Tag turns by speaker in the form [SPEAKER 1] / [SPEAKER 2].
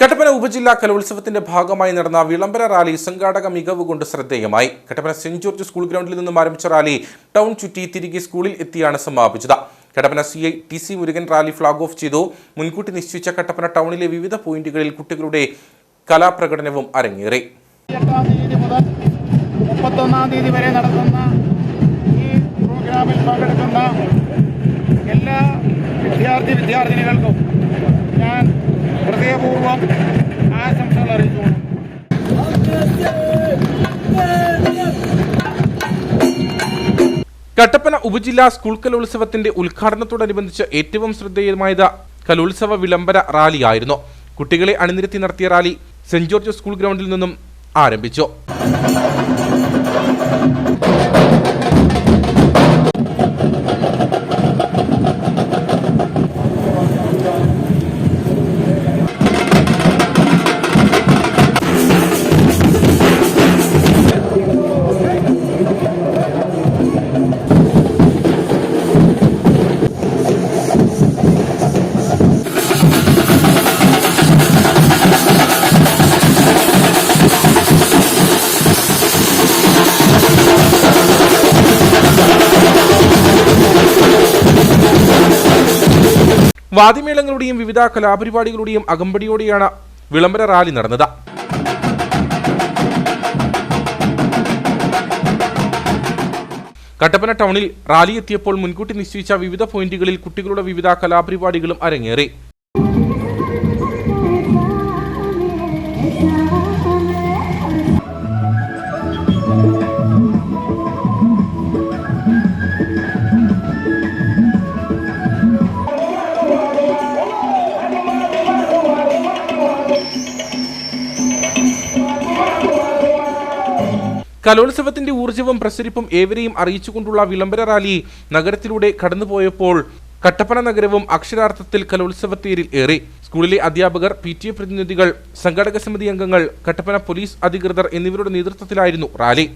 [SPEAKER 1] കട്ടപ്പന ഉപജില്ലാ കലോത്സവത്തിന്റെ ഭാഗമായി നടന്ന വിളംബര റാലി സംഘാടക മികവ് കൊണ്ട് ശ്രദ്ധേയമായി. കട്ടപ്പന സെന്റ് ജോർജ് സ്കൂൾ ഗ്രൗണ്ടിൽ നിന്നും ആരംഭിച്ച റാലി ടൗൺ ചുറ്റി തിരികെ സ്കൂളിൽ എത്തിയാണ് സമാപിച്ചത്. Kattappana C I T C Murugan rally flag off ചെയ്തു. മുൻകൂട്ടി നിശ്ചയിച്ച കട്ടപ്പന ടൗണിലെ വിവിധ പോയിന്റുകളിൽ കുട്ടികളുടെ കലാപ്രകടനവും അരങ്ങേറി.
[SPEAKER 2] വരെ ഈ പ്രോഗ്രാമിൽ എല്ലാ വിദ്യാർത്ഥി വിദ്യാർത്ഥിനികൾക്കും ഞാൻ ഹൃദയപൂർവം ആശംസകൾ അറിയിച്ചുകൊണ്ട്
[SPEAKER 1] കട്ടപ്പന ഉപജില്ലാ സ്കൂൾ കലോത്സവത്തിന്റെ ഉദ്ഘാടനത്തോടനുബന്ധിച്ച് ഏറ്റവും ശ്രദ്ധേയമായത് കലോത്സവ വിളംബര റാലിയായിരുന്നു. കുട്ടികളെ അണിനിരത്തി നടത്തിയ റാലി സെന്റ് ജോർജ് സ്കൂൾ ഗ്രൗണ്ടിൽ നിന്നും ആരംഭിച്ചു. വാദ്യമേളങ്ങളുടെയും വിവിധ കലാപരിപാടികളുടെയും അകമ്പടിയോടെയാണ് വിളംബര റാലി നടന്നത്. കട്ടപ്പന ടൗണിൽ റാലി എത്തിയപ്പോൾ മുൻകൂട്ടി നിശ്ചയിച്ച വിവിധ പോയിന്റുകളിൽ കുട്ടികളുടെ വിവിധ കലാപരിപാടികളും അരങ്ങേറി. കലോത്സവത്തിന്റെ ഊർജവും പ്രസരിപ്പും ഏവരെയും അറിയിച്ചുകൊണ്ടുള്ള വിളംബര റാലി നഗരത്തിലൂടെ കടന്നുപോയപ്പോൾ കട്ടപ്പന നഗരവും അക്ഷരാർത്ഥത്തിൽ കലോത്സവത്തേരിൽ ഏറി. സ്കൂളിലെ അധ്യാപകർ പി ടി എ പ്രതിനിധികൾ സംഘാടക സമിതി അംഗങ്ങൾ കട്ടപ്പന പോലീസ് അധികൃതർ എന്നിവരുടെ നേതൃത്വത്തിലായിരുന്നു റാലി.